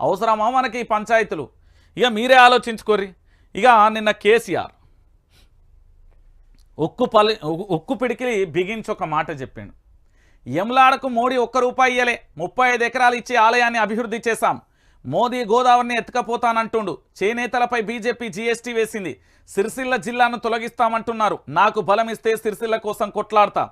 అవసరమా మనకి ఈ పంచాయతీలు? ఇక మీరే ఆలోచించుకోర్రి. ఇక నిన్న కేసీఆర్ ఉక్కు పలి ఉక్కు పిడికిలి బిగించి ఒక మాట చెప్పిండు. యమలాడకు మోడీ ఒక్క రూపాయి ఇయ్యలే. ముప్పై ఐదు ఎకరాలు ఇచ్చి ఆలయాన్ని అభివృద్ధి చేశాం. మోదీ గోదావరిని ఎత్తుకపోతానంటుండు. చేనేతలపై బీజేపీ జీఎస్టీ వేసింది. సిరిసిల్ల జిల్లాను తొలగిస్తామంటున్నారు. నాకు బలం ఇస్తే సిరిసిల్ల కోసం కొట్లాడతా.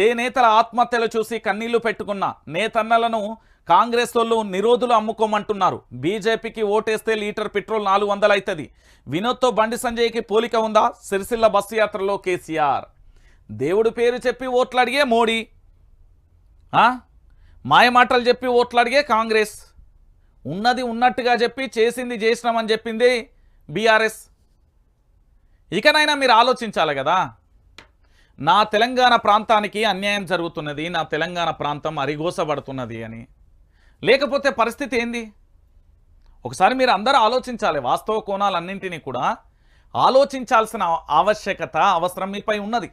చేనేతల ఆత్మహత్యలు చూసి కన్నీళ్ళు పెట్టుకున్న. నేతన్నలను కాంగ్రెస్ వాళ్ళు నిరోధులు అమ్ముకోమంటున్నారు. బీజేపీకి ఓటేస్తే లీటర్ పెట్రోల్ నాలుగు వందలు అవుతుంది వినోద్తో బండి సంజయ్కి పోలిక ఉందా? సిరిసిల్ల బస్సు యాత్రలో కేసీఆర్. దేవుడు పేరు చెప్పి ఓట్లు అడిగే మోడీ. మాయమాటలు చెప్పి ఓట్లు అడిగే కాంగ్రెస్. ఉన్నది ఉన్నట్టుగా చెప్పి చేసింది చేసినామని చెప్పింది బీఆర్ఎస్. ఇకనైనా మీరు ఆలోచించాలి కదా. నా తెలంగాణ ప్రాంతానికి అన్యాయం జరుగుతున్నది నా తెలంగాణ ప్రాంతం అరిగోసబడుతున్నది అని. లేకపోతే పరిస్థితి ఏంది? ఒకసారి మీరు అందరూ ఆలోచించాలి వాస్తవ కోణాలన్నింటినీ కూడా. ఆలోచించాల్సిన ఆవశ్యకత అవసరం మీపై ఉన్నది.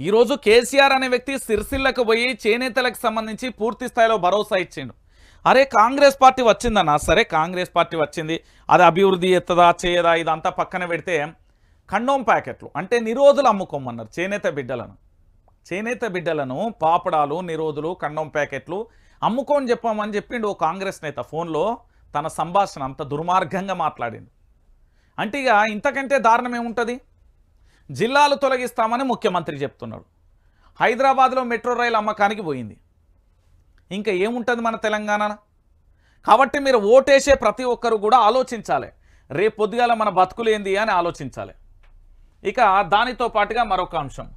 ఈరోజు కేసీఆర్ అనే వ్యక్తి సిరిసిల్లకు పోయి చేనేతలకు సంబంధించి పూర్తి స్థాయిలో భరోసా ఇచ్చిండు. అరే కాంగ్రెస్ పార్టీ వచ్చిందన్న? సరే కాంగ్రెస్ పార్టీ వచ్చింది. అది అభివృద్ధి ఎత్తదా చేయదా ఇదంతా పక్కన పెడితే ఖండోం ప్యాకెట్లు. అంటే నిరోధులు అమ్ముకోమన్నారు చేనేత బిడ్డలను. చేనేత బిడ్డలను పాపడాలు నిరోధులు ఖండం ప్యాకెట్లు అమ్ముకోని చెప్పామని చెప్పిండు ఓ కాంగ్రెస్ నేత ఫోన్లో. తన సంభాషణ అంత దుర్మార్గంగా మాట్లాడింది అంటే ఇక ఇంతకంటే దారుణం ఏముంటుంది? జిల్లాలు తొలగిస్తామని ముఖ్యమంత్రి చెప్తున్నాడు. హైదరాబాద్లో మెట్రో రైలు అమ్మకానికి పోయింది. ఇంకా ఏముంటుంది మన తెలంగాణ కాబట్టి మీరు ఓటేసే ప్రతి ఒక్కరు కూడా ఆలోచించాలి. రేపు పొద్దుగాల మన బతుకులు ఏంది అని ఆలోచించాలి. ఇక దానితో పాటుగా మరొక అంశం.